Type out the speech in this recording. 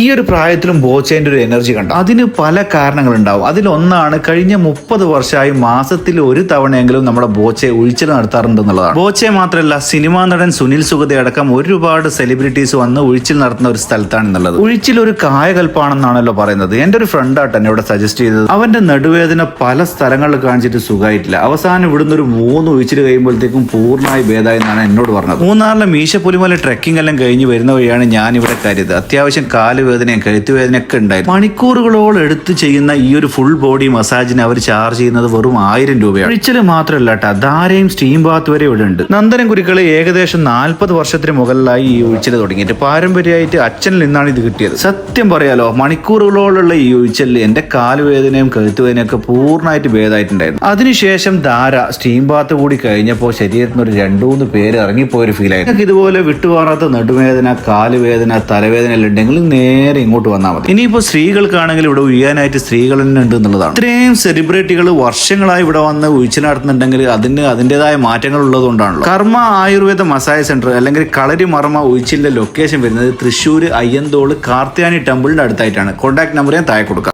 ഈ ഒരു പ്രായത്തിലും ബോച്ചേന്റെ ഒരു എനർജി കണ്ടു? അതിന് പല കാരണങ്ങളുണ്ടാവും. അതിലൊന്നാണ് കഴിഞ്ഞ മുപ്പത് വർഷമായി മാസത്തിൽ ഒരു തവണയെങ്കിലും നമ്മുടെ ബോച്ചെ ഉഴിച്ചിൽ നടത്താറുണ്ട് എന്നുള്ളതാണ് ബോച്ചെ മാത്രമല്ല സിനിമാ നടൻ സുനിൽ സുഗതയടക്കം ഒരുപാട് സെലിബ്രിറ്റീസ് വന്ന് ഉഴിച്ചിൽ നടത്തുന്ന ഒരു സ്ഥലത്താണ് എന്നുള്ളത് ഉഴിച്ചിൽ ഒരു കായകൽപ്പാണെന്നാണല്ലോ പറയുന്നത്. എന്റെ ഒരു ഫ്രണ്ട് എന്നെ ഇവിടെ സജസ്റ്റ് ചെയ്തത്. അവന്റെ നടുവേദന പല സ്ഥലങ്ങളിൽ കാണിച്ചിട്ട് സുഖമായിട്ടില്ല. അവസാനം ഇവിടുന്ന് ഒരു മൂന്ന് ഉഴിച്ചിൽ കഴിയുമ്പോഴത്തേക്കും പൂർണമായി ഭേദമായി എന്നാണ് എന്നോട് പറഞ്ഞത്. മൂന്നാറിലെ മീശപ്പുലിമല ട്രെക്കിംഗ് എല്ലാം കഴിഞ്ഞ് വരുന്ന വഴിയാണ് ഞാൻ ഇവിടെ കരുത്. അത്യാവശ്യം കാലുവേദനയും കഴുത്തുവേദനയൊക്കെ ഉണ്ടായിരുന്നു. മണിക്കൂറുകളോളം എടുത്ത് ചെയ്യുന്ന ഈ ഒരു ഫുൾ ബോഡി മസാജിന് അവർ ചാർജ് ചെയ്യുന്നത് വെറും ആയിരം രൂപയാണ്. ഒഴിച്ചിൽ മാത്രമല്ല കേട്ടോ ധാരയും സ്റ്റീം ബാത്ത് വരെ ഇവിടെ ഉണ്ട്. നന്ദനം കുരുക്കൾ ഏകദേശം നാൽപ്പത് വർഷത്തിന് മുകളിലായി ഈ ഒഴിച്ചിൽ തുടങ്ങിയിട്ട്. പാരമ്പര്യമായിട്ട് അച്ഛനിൽ നിന്നാണ് ഇത് കിട്ടിയത്. സത്യം പറയാലോ മണിക്കൂറുകളോളുള്ള ഈ ഒഴിച്ചലിൽ എന്റെ കാലുവേദനയും കഴുത്തുവേദനയും ഒക്കെ പൂർണമായിട്ട് ഭേദമായിട്ടുണ്ടായിരുന്നു. അതിനുശേഷം ധാര സ്റ്റീം ബാത്ത് കൂടി കഴിഞ്ഞപ്പോൾ ശരീരത്തിന് ഒരു രണ്ടു മൂന്ന് പേര് ഇറങ്ങിപ്പോയൊരു നിങ്ങൾക്ക് ഇതുപോലെ വിട്ടുമാറാത്ത നടുവേദന കാലുവേദന തലവേദന എല്ലാം ഉണ്ടെങ്കിൽ നേരെ ഇങ്ങോട്ട് വന്നാൽ മതി. ഇനിയിപ്പോൾ സ്ത്രീകൾക്കാണെങ്കിൽ ഇവിടെ ഉയ്യാനായിട്ട് സ്ത്രീകൾ തന്നെ ഉണ്ട് എന്നുള്ളതാണ്. ഇത്രയും സെലിബ്രിറ്റികൾ വർഷങ്ങളായി ഇവിടെ വന്ന് ഉഴിച്ചു നടത്തുന്നുണ്ടെങ്കിൽ അതിന് അതിന്റെതായ മാറ്റങ്ങൾ ഉള്ളതുകൊണ്ടാണല്ലോ. കർമ്മ ആയുർവേദ മസായ സെന്റർ അല്ലെങ്കിൽ കളരി മർമ്മ ഉഴിച്ചിലിന്റെ ലൊക്കേഷൻ വരുന്നത് തൃശ്ശൂർ അയ്യന്തോൾ കാർത്തിയാനി ടെമ്പിളിന്റെ അടുത്തായിട്ടാണ്. കോൺടാക്ട് നമ്പർ ഞാൻ താഴെ കൊടുക്കാം.